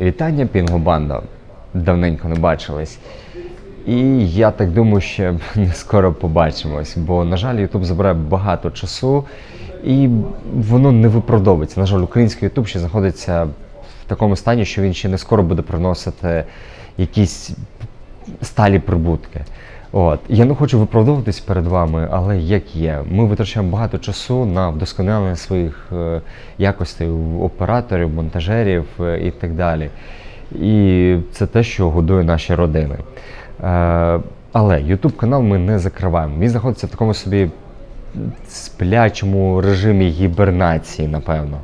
Вітання, Пінгобанда. Давненько не бачились. І я так думаю, що не скоро побачимось, бо, на жаль, Ютуб забирає багато часу і воно не виправдовується. На жаль, український Ютуб ще знаходиться в такому стані, що він ще не скоро буде приносити якісь сталі прибутки. От. Я не хочу виправдовуватись перед вами, але як є. Ми витрачаємо багато часу на вдосконалення своїх е, якостей операторів, монтажерів е, і так далі. І це те, що годує наші родини. Е, але YouTube канал ми не закриваємо. Він знаходиться в такому собі сплячому режимі гібернації, напевно.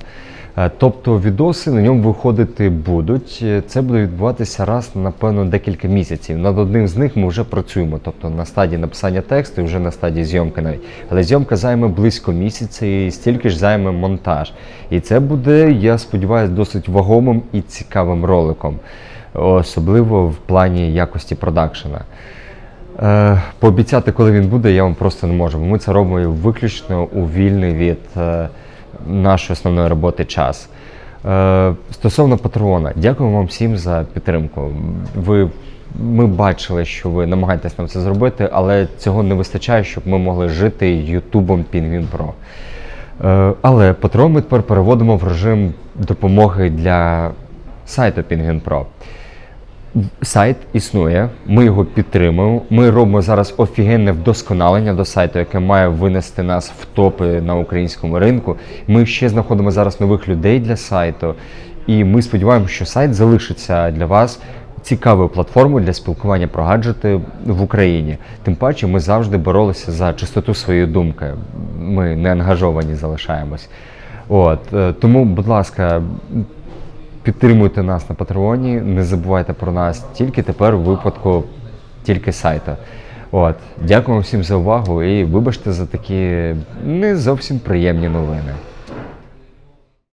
Е, Тобто відоси на ньому виходити будуть. Е, Це буде відбуватися раз, напевно, декілька місяців. Над одним з них ми вже працюємо, тобто на стадії написання тексту і вже на стадії зйомки навіть. Але зйомка займе близько місяця і стільки ж займе монтаж. І це буде, я сподіваюся, досить вагомим і цікавим роликом, особливо в плані якості продакшена. Е, пообіцяти, коли він буде, я вам просто не можу. Ми це робимо виключно у вільний від нашої основної роботи час. Е, стосовно Патреона, дякую вам всім за підтримку. Ви, ми бачили, що ви намагаєтесь нам це зробити, але цього не вистачає, щоб ми могли жити Ютубом Penguin Pro. Е, але Patreon ми тепер переводимо в режим допомоги для сайту Penguin Pro. Сайт існує, ми його підтримуємо. Ми робимо зараз офігенне вдосконалення до сайту, яке має винести нас в топи на українському ринку. Ми ще знаходимо зараз нових людей для сайту, і ми сподіваємося, що сайт залишиться для вас цікавою платформою для спілкування про гаджети в Україні. Тим паче, ми завжди боролися за чистоту своєї думки. Ми не ангажовані залишаємось. От е, тому, будь ласка, Підтримуйте нас на Патреоні, не забувайте про нас тільки тепер у випадку тільки сайта. От, дякую всім за увагу і вибачте за такі не зовсім приємні новини.